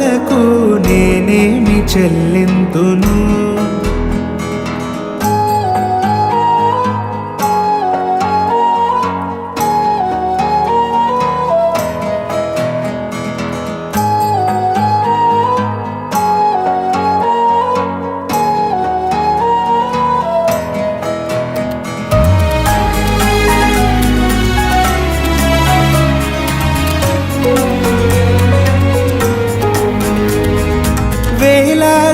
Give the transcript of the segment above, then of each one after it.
ఉపకారములకు నేనేమి చెల్లింతును?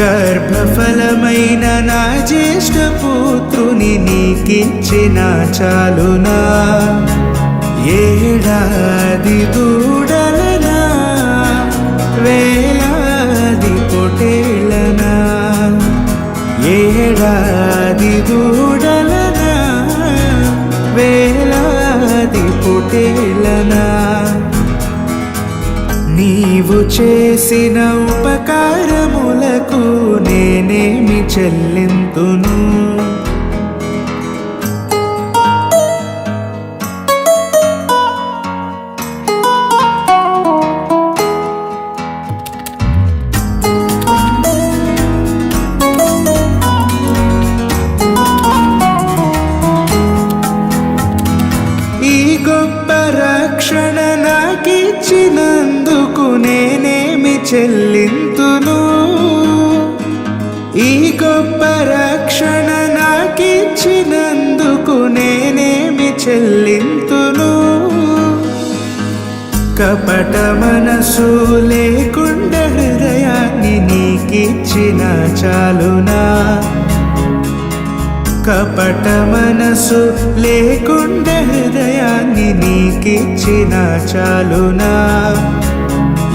గర్భఫలమైన నా జ్యేష్ఠ పుత్రుని నీకిచ్చిన చాలునా. ఏడాది దూడలనా వేలాది పొటేళ్ళనా ఏడాది దూడలనా వేలాది పొటేళ్ళనా నీవు చేసిన ఉపకారములకు నేనేమి చెల్లింతును? ఈ గొప్ప రక్షణ నాకిచ్చినందుకు నేనేమి చెల్లింతును? చెల్లింతును. కపట మనసు లేకుండా హృదయాన్ని నీకిచ్చిన చాలునా. కపట మనసు లేకుండా హృదయాన్ని నీకిచ్చిన చాలునా.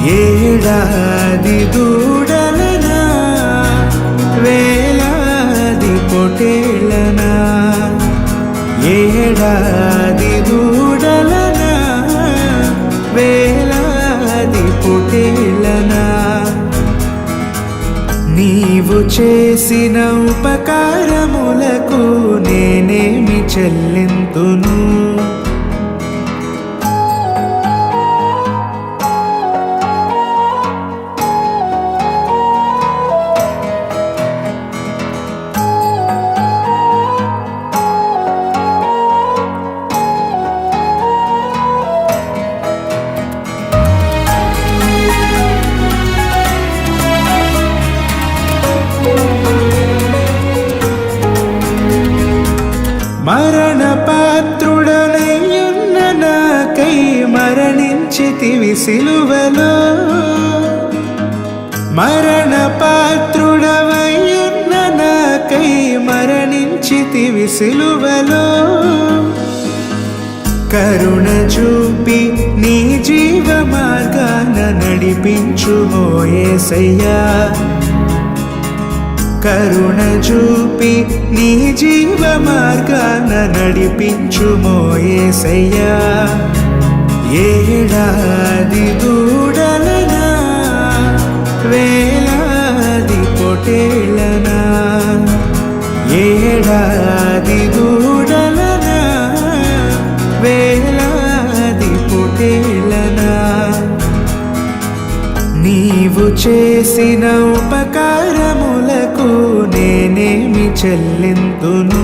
ఏడాది దూడలనా వేలాది పొటేళ్ళనా ఏడాది దూడలనా వేలాది పొటేళ్ళనా నీవు చేసిన ఉపకారములకు నేనేమి చెల్లింతును? సిలువలో మరణ పాత్రుడవయ్యున్న నాకై మరణించితివి సిలువలో. కరుణ చూపి నీ జీవ మార్గాన నడిపించు మోయేసయ్యా కరుణ చూపి నీ జీవ మార్గాన నడిపించు మోయేసయ్యా ఏడాది దూడలనా వేలాది పొటేళ్ళనా ఏడాది దూడలనా వేలాది పొటేళ్ళనా నీవు చేసిన ఉపకారములకు నేనేమి చెల్లింతును?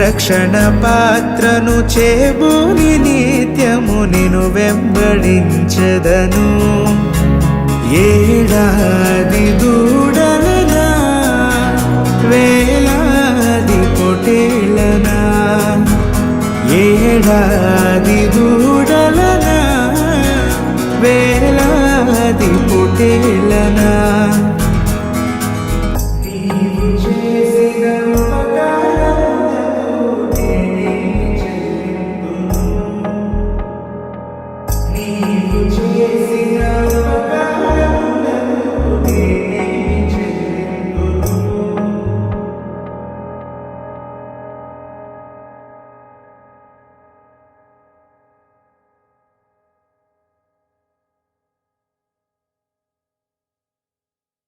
రక్షణ పాత్రను చేబూని నిత్యము నిను వెంబడించదను. ఏడాది దూడలనా వేలాది పొటేళ్ళనా ఏడాది దూడలనా వేలా